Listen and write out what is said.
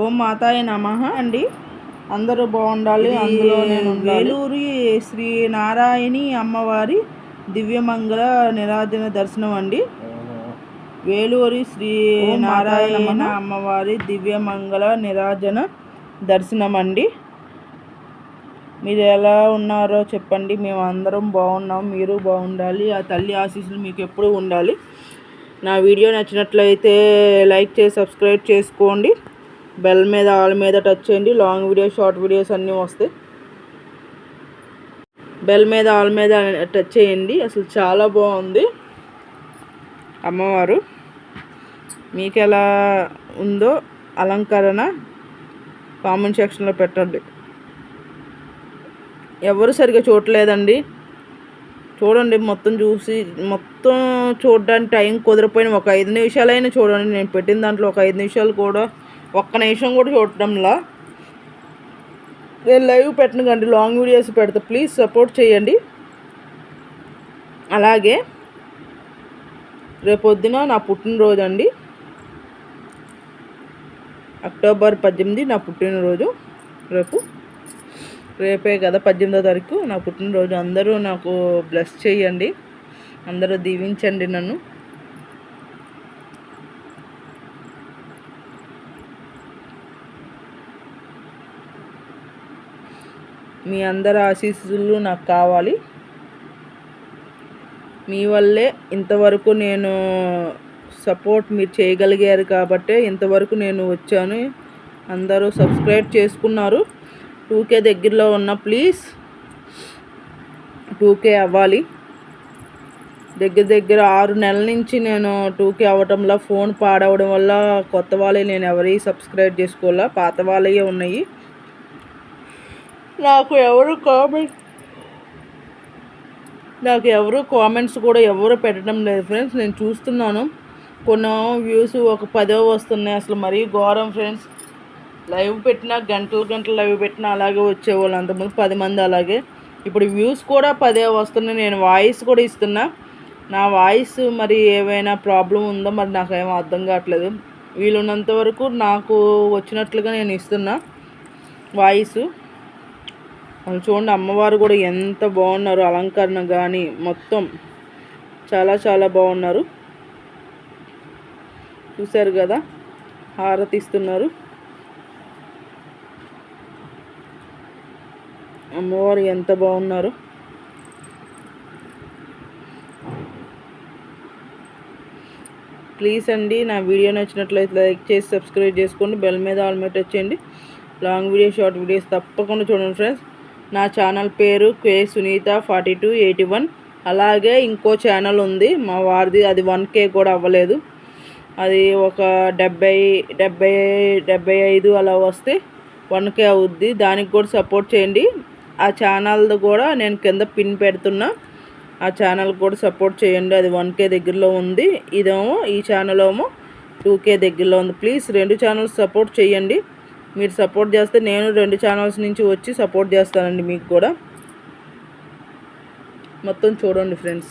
ఓం మాతాయ నమ. అండి. అందరూ బాగుండాలి అందులో నేను వేలూరి శ్రీ నారాయణి అమ్మవారి దివ్యమంగళ నిరాజన దర్శనం అండి. వేలూరి శ్రీ నారాయణ అమ్మవారి దివ్యమంగళ నిరాజన దర్శనం అండి. మీరు ఎలా ఉన్నారో చెప్పండి. మేము అందరం బాగున్నాం మీరు బాగుండాలి. ఆ తల్లి ఆశీస్సులు మీకు ఎప్పుడూ ఉండాలి. నా వీడియో నచ్చినట్లయితే లైక్ చేసి సబ్స్క్రైబ్ చేసుకోండి. బెల్ మీద ఆల్ మీద టచ్ చేయండి. లాంగ్ వీడియోస్ షార్ట్ వీడియోస్ అన్నీ వస్తాయి. బెల్ మీద ఆల్ మీద టచ్ చేయండి. అసలు చాలా బాగుంది. అమ్మవారు మీకు ఎలా ఉందో అలంకరణ కామెంట్ సెక్షన్లో పెట్టండి. ఎవరు సరిగా చూడలేదండి చూడండి మొత్తం చూసి మొత్తం చూడడానికి టైం కుదిరిపోయిన ఒక ఐదు నిమిషాలైనా చూడండి. నేను పెట్టిన దాంట్లో ఒక ఐదు నిమిషాలు కూడా ఒక్క నిమిషం కూడా చూడటంలా. నేను లైవ్ పెట్టనుకండి లాంగ్ వీడియోస్ పెడతా. ప్లీజ్ సపోర్ట్ చేయండి. అలాగే రేపొద్దున నా పుట్టినరోజు అండి అక్టోబర్ పద్దెనిమిది నా పుట్టినరోజు. రేపు రేపే కదా పద్దెనిమిదో తారీఖు నా పుట్టినరోజు. అందరూ నాకు బ్లెస్ చేయండి. అందరూ దీవించండి నన్ను. మీ అందరి ఆశీస్సులు నాకు కావాలి. మీ వల్లే ఇంతవరకు నేను సపోర్ట్ మీరు చేయగలిగారు కాబట్టే ఇంతవరకు నేను వచ్చాను. అందరూ సబ్స్క్రైబ్ చేసుకున్నారు. టూకే దగ్గరలో ఉన్న ప్లీజ్ టూకే అవ్వాలి. దగ్గర దగ్గర ఆరు నెలల నుంచి నేను టూకే అవ్వటంలో ఫోన్ పాడవడం వల్ల కొత్త వాళ్ళే నేను ఎవరి సబ్స్క్రైబ్ చేసుకోవాలా? పాత వాళ్ళే ఉన్నాయి. నాకు ఎవరు కామెంట్ నాకు ఎవరు కామెంట్స్ కూడా ఎవరు పెట్టడం లేదు. ఫ్రెండ్స్ నేను చూస్తున్నాను. కొన్ని వ్యూస్ ఒక పదో వస్తున్నాయి. అసలు మరీ ఘోరం ఫ్రెండ్స్ లైవ్ పెట్టినా గంటలు గంటలు లైవ్ పెట్టినా అలాగే వచ్చేవాళ్ళు. అంతకుముందు పది మంది అలాగే. ఇప్పుడు వ్యూస్ కూడా పదే వస్తున్నాయి. నేను వాయిస్ కూడా ఇస్తున్నా. నా వాయిస్ మరి ఏమైనా ప్రాబ్లం ఉందో మరి నాకు అర్థం కావట్లేదు. వీలున్నంత వరకు నాకు వచ్చినట్లుగా నేను ఇస్తున్నా వాయిస్ చూడండి అమ్మవారు కూడా ఎంత బాగున్నారు అలంకరణ కానీ మొత్తం చాలా చాలా బాగున్నారు. చూశారు కదా హారతి ఇస్తున్నారు. అమ్మవారు ఎంత బాగున్నారు. ప్లీజ్ అండి నా వీడియో నచ్చినట్లయితే లైక్ చేసి సబ్స్క్రైబ్ చేసుకోండి బెల్ మీద ఆల్ మీద వచ్చేయండి లాంగ్ వీడియో షార్ట్ వీడియోస్ తప్పకుండా చూడండి ఫ్రెండ్స్. నా ఛానల్ పేరు K Sunitha forty two eighty one. అలాగే ఇంకో ఛానల్ ఉంది మా వారిది అది వన్ కే కూడా అవ్వలేదు. అది ఒక డెబ్బై డెబ్బై డెబ్బై ఐదు అలా వస్తే వన్ కే అవుద్ది. దానికి కూడా సపోర్ట్ చేయండి. ఆ ఛానల్ది కూడా నేను కింద పిన్ పెడుతున్నా. ఆ ఛానల్ కూడా సపోర్ట్ చేయండి. అది వన్ కే దగ్గరలో ఉంది. ఇదేమో ఈ ఛానల్ ఏమో టూ కే దగ్గరలో ఉంది. ప్లీజ్ రెండు ఛానల్స్ సపోర్ట్ చేయండి. మీరు సపోర్ట్ చేస్తే నేను రెండు ఛానల్స్ నుంచి వచ్చి సపోర్ట్ చేస్తానండి మీకు కూడా. మొత్తం చూడండి ఫ్రెండ్స్